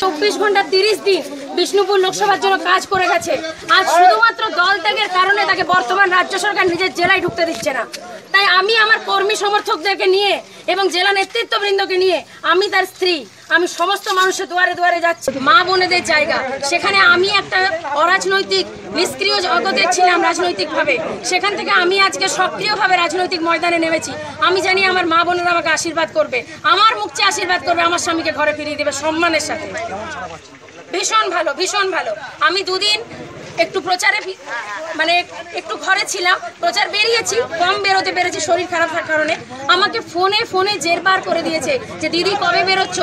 চব্বিশ ঘণ্টা তিরিশ দিন বিষ্ণুপুর লোকসভার জন্য কাজ করে গেছে। আর শুধুমাত্র দল ত্যাগের কারণে তাকে বর্তমান রাজ্য সরকার নিজের জেলায় ঢুকতে দিচ্ছে না। তাই আমি আমার কর্মী সমর্থকদেরকে নিয়ে এবং জেলা নেতৃত্ববৃন্দকে নিয়ে আমি তার স্ত্রী, আমি সমস্ত মানুষের দুয়ারে দুয়ারে যাচ্ছি। মা বোনেদের জায়গা। সেখানে আমি একটা অরাজনৈতিক নিষ্ক্রিয় জগতে ছিলাম রাজনৈতিকভাবে। সেখান থেকে আমি আজকে সক্রিয়ভাবে রাজনৈতিক ময়দানে নেমেছি। আমি জানি আমার মা বোনেরা আমাকে আশীর্বাদ করবে। আমার মুখ চেয়ে আশীর্বাদ করবে আমার স্বামীকে ঘরে ফিরিয়ে দেবে সম্মানের সাথে। ভীষণ ভালো ভীষণ ভালো। আমি দুদিন একটু প্রচারে মানে একটু ঘরে ছিলাম, প্রচার বেরিয়েছি, কম বেরোতে পেরেছি শরীর খারাপ থাকার কারণে। আমাকে ফোনে ফোনে জেরবার করে দিয়েছে যে, দিদি কবে বেরোচ্ছ?